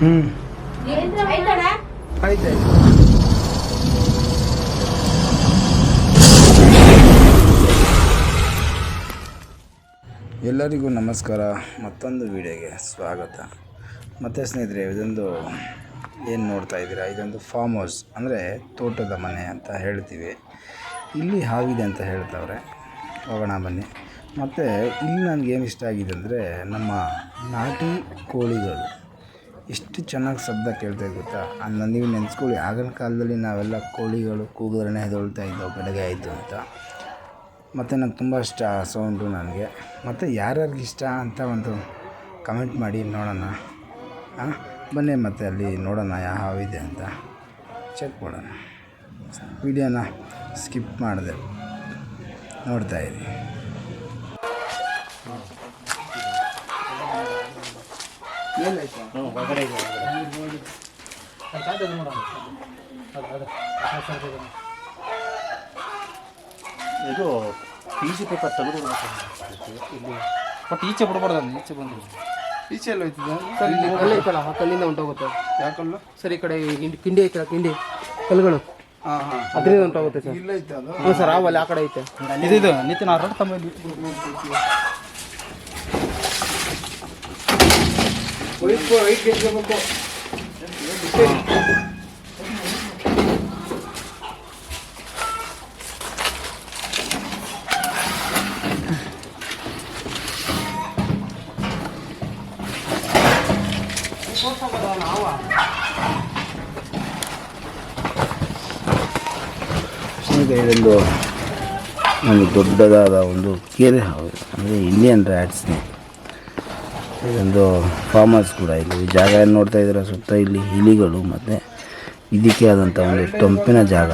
ಹ್ಞೂ ಎಲ್ಲರಿಗೂ ನಮಸ್ಕಾರ. ಮತ್ತೊಂದು ವಿಡಿಯೋಗೆ ಸ್ವಾಗತ. ಮತ್ತು ಸ್ನೇಹಿತರೆ, ಇದೊಂದು ಏನು ನೋಡ್ತಾ ಇದ್ದೀರಾ? ಇದೊಂದು ಫಾರ್ಮ್ ಹೌಸ್ ಅಂದರೆ ತೋಟದ ಮನೆ ಅಂತ ಹೇಳ್ತೀವಿ. ಇಲ್ಲಿ ಹಾವಿದೆ ಅಂತ ಹೇಳ್ತವ್ರೆ. ಹೋಗೋಣ, ಬನ್ನಿ. ಮತ್ತು ಇಲ್ಲಿ ನನಗೇನು ಇಷ್ಟ ಆಗಿದೆ ಅಂದರೆ ನಮ್ಮ ನಾಟಿ ಕೋಳಿಗಳು. ಎಷ್ಟು ಚೆನ್ನಾಗಿ ಶಬ್ದ ಕೇಳ್ತಾ ಇದೆ ಗೊತ್ತಾ? ಅದನ್ನ ನೀವು ನೆನೆಸ್ಕೊಳ್ಳಿ, ಆಗಿನ ಕಾಲದಲ್ಲಿ ನಾವೆಲ್ಲ ಕೋಳಿಗಳು ಕೂಗಿದ್ರೇ ಹೆದೊಳ್ತಾ ಇದ್ದೋ ಬೆಳಗ್ಗೆ ಆಯಿತು ಅಂತ. ಮತ್ತು ನಂಗೆ ತುಂಬ ಇಷ್ಟ ಆ ಸೌಂಡು ನನಗೆ. ಮತ್ತು ಯಾರ್ಯಾರಿಗೆ ಇಷ್ಟ ಅಂತ ಒಂದು ಕಮೆಂಟ್ ಮಾಡಿ ನೋಡೋಣ. ಹಾಂ ಬನ್ನಿ ಮತ್ತೆ ಅಲ್ಲಿ ನೋಡೋಣ ಯಾವ ಹಾವಿದೆ ಅಂತ. ಚೆಕ್ ಮಾಡೋಣ. ವಿಡಿಯೋನ ಸ್ಕಿಪ್ ಮಾಡಿದೆ. ನೋಡ್ತಾ ಇದು ಪಿ ಜಿ ಪೇಪರ್ ತೆಗೆದು ಇಲ್ಲಿ. ಬಟ್ ಈಚೆ ಬಿಡಬಾರ್ದು ಈಚೆ ಬಂದು. ಈಚೆ ಎಲ್ಲ ಹೋಯ್ತಿದ್ದ ಸರ್ ಇಲ್ಲಿ ಕಲ್ಲು ಐತಲ್ಲ ಆ ಕಲ್ಲಿಂದ ಹೊಂಟೋಗುತ್ತೆ ಯಾಕಲ್ಲು ಸರ್ ಈ ಕಡೆ ಹಿಂಡಿ ಕಿಂಡಿ ಐತಲ್ಲ ಕಿಂಡಿ. ಕಲ್ಲುಗಳು. ಹಾಂ ಹಾಂ. ಅದರಿಂದ ಹೊಂಟೋಗುತ್ತೆ ಸರ್. ಇಲ್ಲ ಐತೆ ಅದು? ಹ್ಞೂ ಸರ್ ಆವಲ್ಲಿ ಆ ಕಡೆ ಐತೆ. ಇದು ಇದು ನಿತಿನ್ ತಮ್ಮ ಇಲ್ಲಿ ಸ್ನೇಹಿತರೆ ಇದೊಂದು ಒಂದು ದೊಡ್ಡದಾದ ಒಂದು ಕೆರೆ ಹಾವು ಅಂದರೆ ಇಂಡಿಯನ್ ರ್ಯಾಟ್ಸ್ನೇ ಇದೊಂದು ಫಾರ್ಮ್ ಹೌಸ್ ಕೂಡ ಇಲ್ಲಿ. ಜಾಗ ಏನು ನೋಡ್ತಾ ಇದ್ದೀರಾ? ಸುತ್ತ ಇಲ್ಲಿ ಇಲಿಗಳು ಮತ್ತು ಇದಕ್ಕೆ ಆದಂಥ ಒಂದು ತಂಪಿನ ಜಾಗ.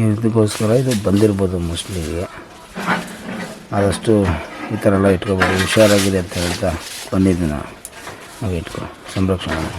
ಇದಕ್ಕೋಸ್ಕರ ಇದು ಬಂದಿರ್ಬೋದು ಮೋಸ್ಟ್ಲಿ ಇಲ್ಲಿಗೆ ಆದಷ್ಟು ಈ ಥರ ಎಲ್ಲ ಇಟ್ಕೋಬೋದು. ಹುಷಾರಾಗಿದೆ ಅಂತ ಹೇಳ್ತಾ ಬಂದಿದ್ದು ನಾವು ಇಟ್ಕೊ, ಸಂರಕ್ಷಣೆ.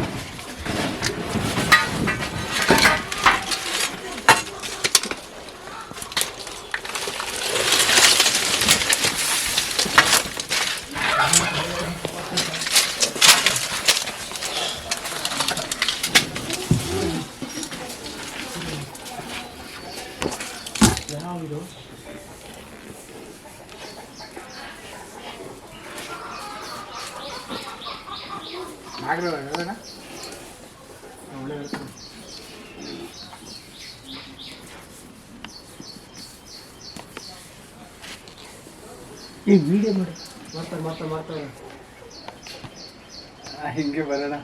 ಮಾಡಿ. ಮಾಡ್ತಾರೆ ಮಾಡ್ತಾರೆ ಮಾಡ್ತಾರೆ ಹಿಂಗೆ ಬರೋಣ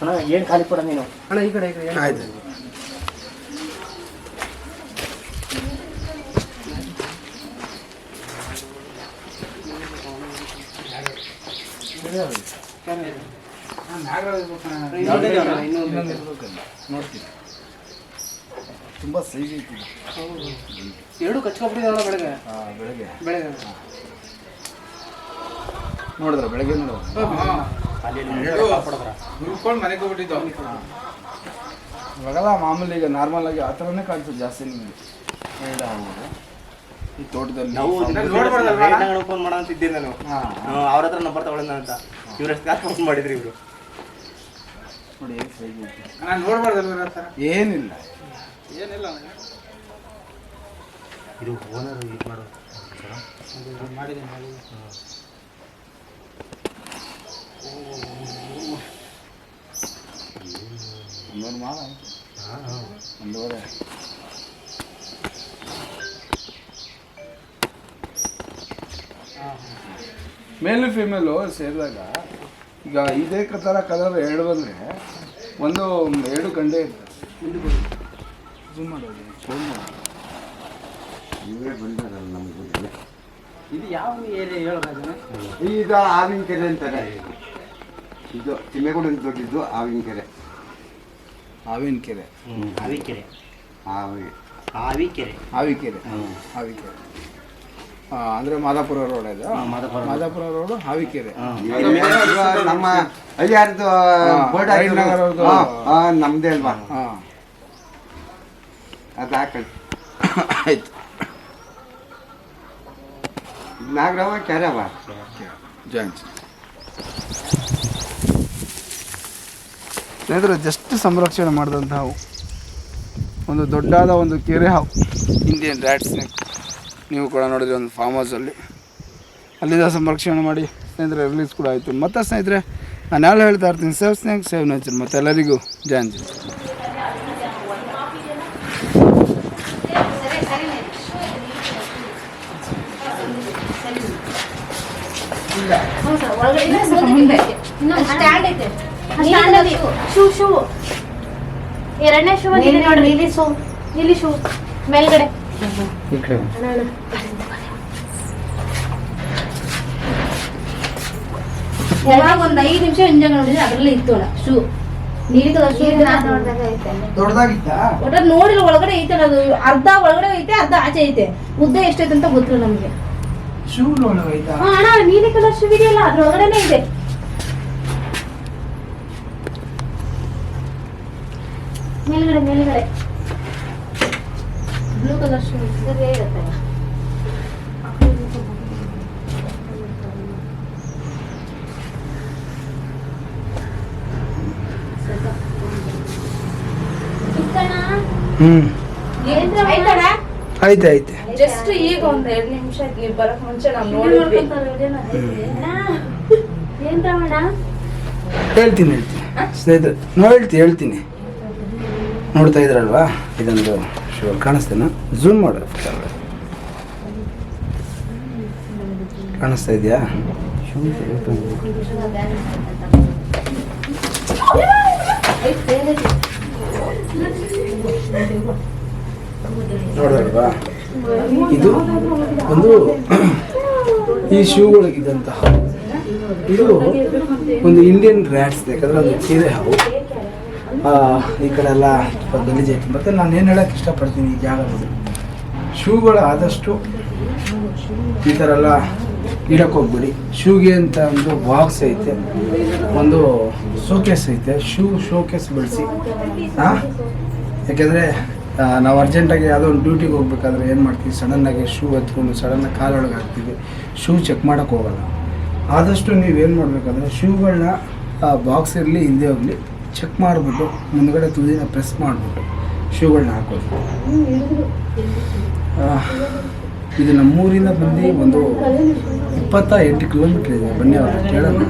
ಅಣ್ಣ ಏನು ಖಾಲಿ ಕೊಡ ನೀನು? ಅಣ್ಣ ಈ ಕಡೆ ಈ ಕಡೆ ಆಯ್ತು. ನೋಡ್ತೀನಿ. ತುಂಬ ಸೈಜ್ ಐತಿ ಎರಡು ಕಚ್ಕೊಬಿಟ್ಟಿದ್ದಾವಲ್ಲ ಬೆಳಗ್ಗೆ? ಬೆಳಗ್ಗೆ. ಬೆಳಗ್ಗೆ. ನೋಡಿದ್ರ ಬೆಳಗ್ಗೆ ನೋಡು. ಹುಡ್ಕೊಂಡು ಮನೆಗೆ ಹೋಗ್ಬಿಟ್ಟಿದ್ದು. ಇವಾಗೆಲ್ಲ ಮಾಮೂಲಿ ಈಗ ನಾರ್ಮಲ್ ಆಗಿ ಆ ಥರನೇ ಕಾಣ್ತದೆ ಜಾಸ್ತಿ ನಿಮಗೆ. ಈ ತೋಟದಲ್ಲಿ ನಾವು ಫೋನ್ ಮಾಡೋ ಅಂತ ಇದ್ದೀನಿ ನಾನು. ಹಾಂ. ಅವ್ರ ಹತ್ರ ನಂಬರ್ ತಗೊಳ್ಳೋಣ ಅಂತ. ಇವ್ರಷ್ಟು ಕಾಸು ಫೋನ್ ಮಾಡಿದ್ರಿ ಇವರು. ನೋಡಿ ನಾನು ನೋಡ್ಬಾರ್ದಲ್ವ ಏನಿಲ್ಲ. ಇದು ಓನರ್ ಇದು ಮಾಡೋ ಒಂದೂವರೆ ಮಾಡ ಒಂದೂವರೆ ಮೇಲು ಫಿಮೇಲು ಸೇರಿದಾಗ ಈಗ ಇದೇ ಥರ ಕಲರ್ ಎರಡು ಬಂದರೆ ಒಂದು ಎರಡು ಗಂಡೆ ಇರ್ತದೆ. ಇದು ಯಾವ ಏರಿಯಾ ಹೇಳೋದಾದ್ರೆ ಈಗ ಆವಿನ ಕೆರೆ ಅಂತಾರೆ. ಇದು ತಿಮ್ಮೆಗೂಡು ದೊಡ್ಡಿದ್ದು ಆವಿನ ಕೆರೆ. ಹಾವಿನ ಕೆರೆ ಹಾವಿಕೆರೆ. ಆವಿ ಆವಿಕೆರೆ ಆವಿಕೆರೆ ಹಾವಿಕೆರೆ. ಅಂದ್ರೆ ಅಂದರೆ ಮಾದಾಪುರ ರೋಡ್ ಇದು? ಮಾದಾಪುರ ರೋಡ್. ಹಾವಿಕೆರೆ. ನಮ್ಮ ಅಯ್ಯಾರ್ದು. ನಮ್ದೇ ಅಲ್ವಾ? ಹಾಂ. ಅದು ಹಾಕಿ ಆಯ್ತು. ನಾಗರಾವ ಕ್ಯಾರವ ಜಾಯಿಂಟ್ ಸ್ನೇಹಿತರೆ, ಜಸ್ಟ್ ಸಂರಕ್ಷಣೆ ಮಾಡಿದಂಥ ಹಾವು ಒಂದು ದೊಡ್ಡಾದ ಒಂದು ಕೆರೆ ಹಾವು ಇಂಡಿಯನ್ ರ್ಯಾಟ್ ಸ್ನೇಕ್ ನೀವು ಕೂಡ ನೋಡಿದ್ರೆ ಒಂದು ಫಾರ್ಮ್ ಹೌಸಲ್ಲಿ ಅಲ್ಲಿಂದ ಸಂರಕ್ಷಣೆ ಮಾಡಿ ಸ್ನೇಹಿತರೆ ರಿಲೀಸ್ ಕೂಡ ಆಯಿತು. ಮತ್ತು ಸ್ನೇಹಿತರೆ, ನಾನು ಯಾರು ಹೇಳ್ತಾ ಇರ್ತೀನಿ ಸೇವ್ ಸ್ನೇಕ್ ಸೇವ್ ನೇಚರ್ ಮತ್ತೆ ಎಲ್ಲರಿಗೂ ಮುಂದೆ. ಸ್ಟ್ಯಾಂಡ್ ಐತೆ. ಶೂ ಶೂ ಎರಡನೇ ಶೂ ಇದೆ ನೋಡಿ. ಇಲ್ಲಿ ಶೂ. ಶೂ. ಮೇಲ್ಗಡೆ. ಯಾವಾಗ ಒಂದ್ ಐದು ನಿಮಿಷ ಹಿಂಜಂಗ ನೋಡಿದ್ರೆ ಅದ್ರಲ್ಲಿ ಇತ್ತು ಅಲ್ಲ ಶೂ. ಶೂ ಒಟ್ಟ ನೋಡಿಲ್ಲ ಒಳಗಡೆ ಐತೆ ಅದು. ಅರ್ಧ ಒಳಗಡೆ ಐತೆ ಅರ್ಧ ಆಚೆ ಐತೆ. ಉದ್ದ ಎಷ್ಟೈತೆ ಅಂತ ಗೊತ್ತಿಲ್ಲ ನಮ್ಗೆ. ಶೂ ಅಣ್ಣ ನೀಲಿ ಕಲರ್ ಶೂ ಇದೆಯಲ್ಲ ಅದ್ರೊಳಗಡೆನೆ ಇದೆ. ಮೇಲ್ಗಡೆ ಮೇಲ್ಗಡೆ. ಬ್ಲೂ ಕಲರ್ ಶೂ ಇದ್ರೆ ಇರುತ್ತೆ. ಆಯ್ತಣ್ಣ? ಐತೆ ಐತೆ ಜಸ್ಟ್ ಈಗ ಒಂದ್ ಎರಡ್ ನಿಮಿಷ ಬರಕ್ ಮುಂಚೆ ನಾವ್ ನೋಡಿದ್ವಿ. ಏನ್ ರಮಣ ಹೇಳ್ತೀನಿ ಹೇಳ್ತೀನಿ. ಸ್ನೇಹಿತರೆ ನೋಡಿ ಹೇಳ್ತೀನಿ ಹೇಳ್ತೀನಿ. ನೋಡ್ತಾ ಇದ್ರಲ್ವಾ? ಇದೊಂದು ಶೂ ಕಾಣಿಸ್ತೇನೆ ಝೂಮ್ ಮಾಡು. ಕಾಣಿಸ್ತಾ ಇದೆಯಾ? ನೋಡಲ್ವಾ ಇದು ಒಂದು ಈ ಶೂಗಳಿಗಿದ್ದಂತಹ ಇದು ಒಂದು ಇಂಡಿಯನ್ ರ್ಯಾಟ್ಸ್ ಯಾಕಂದ್ರೆ ಅದು ಸೀರೆ ಹಾವು ಈ ಕಡೆ ಎಲ್ಲ ಸ್ವಲ್ಪ ಗಲೀಜೈತೆ ಮತ್ತು ನಾನು ಏನು ಹೇಳೋಕ್ಕೆ ಇಷ್ಟಪಡ್ತೀನಿ ಈ ಜಾಗದಲ್ಲಿ? ಶೂಗಳು ಆದಷ್ಟು ಈ ಥರ ಎಲ್ಲ ಇಡಕ್ಕೆ ಹೋಗ್ಬೇಡಿ. ಶೂಗೆ ಅಂತ ಒಂದು ಬಾಕ್ಸ್ ಐತೆ. ಒಂದು ಶೋಕೇಸ್ ಐತೆ. ಶೂ ಶೋಕೇಸ್ ಬಳಸಿ ಹಾಂ ಯಾಕೆಂದರೆ ನಾವು ಅರ್ಜೆಂಟಾಗಿ ಯಾವುದೋ ಒಂದು ಡ್ಯೂಟಿಗೆ ಹೋಗ್ಬೇಕಾದ್ರೆ ಏನು ಮಾಡ್ತೀವಿ? ಸಡನ್ನಾಗಿ ಶೂ ಹತ್ಕೊಂಡು ಸಡನ್ನಾಗಿ ಕಾಲೊಳಗೆ ಹಾಕ್ತೀವಿ. ಶೂ ಚೆಕ್ ಮಾಡೋಕ್ಕೆ ಹೋಗಲ್ಲ. ಆದಷ್ಟು ನೀವೇನು ಮಾಡಬೇಕಂದ್ರೆ ಶೂಗಳನ್ನ ಬಾಕ್ಸ್ ಇರಲಿ, ಹಿಂದೆ ಹೋಗಲಿ. ಚೆಕ್ ಮಾಡಿಬಿಟ್ಟು ಮುಂದ್ಗಡೆ ತುದಿನ ಪ್ರೆಸ್ ಮಾಡಿಬಿಟ್ಟು ಶೂಗಳನ್ನ ಹಾಕೋದು. ಇದು ನಮ್ಮೂರಿಂದ ಬಂದು ಒಂದು ಇಪ್ಪತ್ತ ಎಂಟು ಕಿಲೋಮೀಟ್ರ್ ಇದೆ. ಬನ್ನಿ ಅವ್ರ ಕೇಳೋಣ.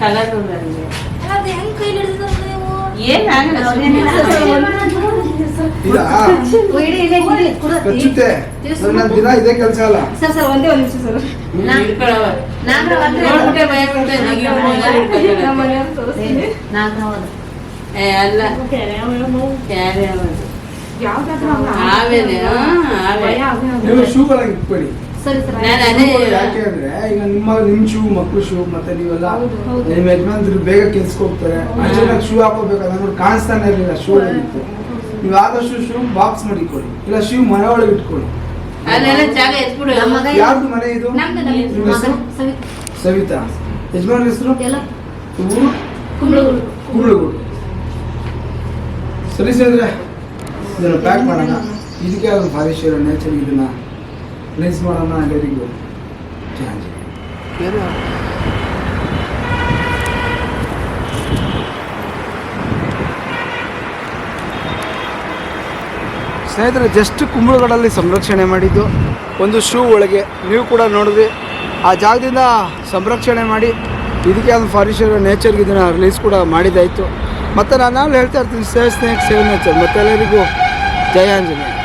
ಕಲರ್ ಅದು ಹೆಂಗ್ ಕೈಲಿ ಹಿಡಿದಿದ್ದಾರೆ ನೀವು? ಇದಾ ಕಚ್ಚುತ್ತೆ. ನನ್ನ ದಿನ ಇದೇ ಕೆಲಸ ಅಲ್ಲ. ಸರ್ ಸರ್ ಒಂದೇ ಒಂದು ನಿಮಿಷ ಸರ್. ಅಲ್ಲ. ಆಮೇಲೆ ನೀವು ಶೂಗಳಾಗಿ ಇಟ್ಬೇಡಿ ಸರಿ ಸರ್ ನಾನು ಅದೇ ಯಾಕೆ ಅಂದ್ರೆ ಈಗ ನಿಮ್ಮ ನಿಮ್ ಶೂ ಮಕ್ಳು ಶೂ ಮತ್ತೆ ನೀವೆಲ್ಲ ನಿಮ್ಮ ಯಜಮಾನ್ರು ಬೇಗ ಕೆಲ್ಸಕ್ಕೆ ಹೋಗ್ತಾರೆ. ಅರ್ಜೆಂಟಾಗಿ ಶೂ ಹಾಕೋಬೇಕಾದ್ರೆ ನೋಡಿ ಕಾಣಿಸ್ತಾನೆ ಇರಲಿಲ್ಲ ಶೂ ಇತ್ತು ನೀವು ಆದಷ್ಟು ಶೂ ಬಾಕ್ಸ್ ಮಾಡಿ ಕೊಡಿ. ಇಲ್ಲ ಶೂ ಮನೆ ಒಳಗೆ ಇಟ್ಕೊಳ್ಳಿ. ಅಲ್ಲೆಲ್ಲ ಜಾಗ ಎತ್ಬಿಡು. ಯಾರ್ದು ಮನೆ ಇದು? ನಮ್ದು ನಿಮ್ಮ ಹೆಸರು? ಸವಿ ಸವಿತಾ. ಯಜಮಾನ್ ಹೆಸರು? ಎಲ್ಲ. ಊರು? ಕುಂಬಳಗಳು ಕುರುಳುಗೋಡು ಸರಿ ಇದನ್ನ ಇದನ್ನು ಪ್ಯಾಕ್ ಮಾಡೋಣ. ಇದಕ್ಕೆ ಅದು ಶೇರ ನೇಚರ್ ಇದನ್ನ. ರಿಲೀಸ್ ಮಾಡೋಣ ಎಲ್ಲರಿಗೂ ಸ್ನೇಹಿತರೆ ಜಸ್ಟ್ ಕುಂಬಳಗಳಲ್ಲಿ ಸಂರಕ್ಷಣೆ ಮಾಡಿದ್ದು ಒಂದು ಶೂ ಒಳಗೆ. ನೀವು ಕೂಡ ನೋಡಿದ್ರಿ ಆ ಜಾಗದಿಂದ ಸಂರಕ್ಷಣೆ ಮಾಡಿ ಇದಕ್ಕೆ ಒಂದು ಫಾರಿಸ್ಟರ್ ನೇಚರ್ಗೆ ಇದನ್ನು ರಿಲೀಸ್ ಕೂಡ ಮಾಡಿದ್ದಾಯಿತು. ಮತ್ತು ನಾನು ಹೇಳ್ತಾ ಇರ್ತೀನಿ ಸೇವ್ ಸ್ನೇಹಿತ ಸೇವ್ ನೇಚರ್ ಮತ್ತೆಲ್ಲರಿಗೂ ಜಯ ಆಂಜನೇಯ.